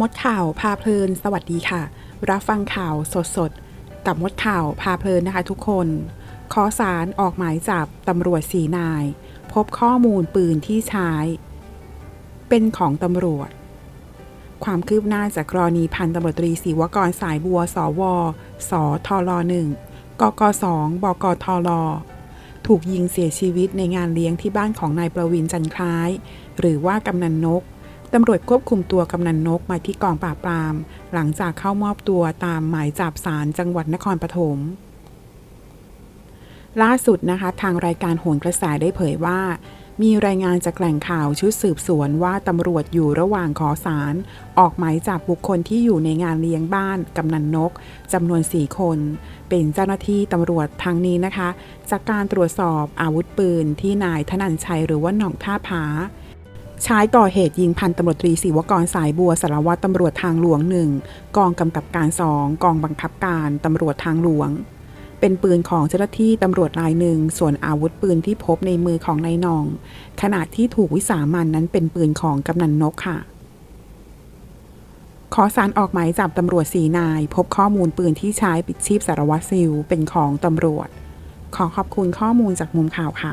มดข่าวพาเพลิน สวัสดีค่ะ รับฟังข่าวสดๆกับมดข่าวพาเพลินนะคะทุกคน ขอสารออกหมายจับตำรวจสีนาย พบข้อมูลปืนที่ใช้ เป็นของตำรวจ ความคืบหน้าจากกรณีพันตำรวจตรีศิวกรสายบัว สว สทลหนึ่งกกสองบกทลถูกยิงเสียชีวิตในงานเลี้ยงที่บ้านของนายประวินจันคล้าย หรือว่ากำนันนก ตำรวจควบคุมตัวกำนันนกมาที่กองปราบปราม หลังจากเข้ามอบตัวตามหมายจับศาลจังหวัดนครปฐมล่าสุดนะคะ ทางรายการโหนกระแสได้เผยว่า มีรายงานจากแหล่งข่าวชุดสืบสวนว่าตำรวจอยู่ระหว่างขอสาร ออกหมายจับบุคคลที่อยู่ในงานเลี้ยงบ้านกำนันนกจำนวน 4 คน เป็นเจ้าหน้าที่ตำรวจทางนี้นะคะ จากการตรวจสอบอาวุธปืนที่นายธนันชัยหรือว่าหน่องท่าผา ใช้ก่อเหตุยิงพันตำรวจตรีศิวกรสายบัวสารวัตรตำรวจทางหลวงหนึ่งกองกำกับการสองกองบังคับการตำรวจทางหลวง เป็นปืนของเจ้าหน้าที่ตำรวจรายหนึ่งส่วนอาวุธปืนที่พบในมือของนายนอง ขณะที่ถูกวิสามันนั้นเป็นปืนของกำนันนกค่ะ ขอสารออกหมายจับตำรวจสีนาย พบข้อมูลปืนที่ใช้ปิดชีพสารวัตรซิลเป็นของตำรวจ ขอขอบคุณข้อมูลจากมุมข่าวค่ะ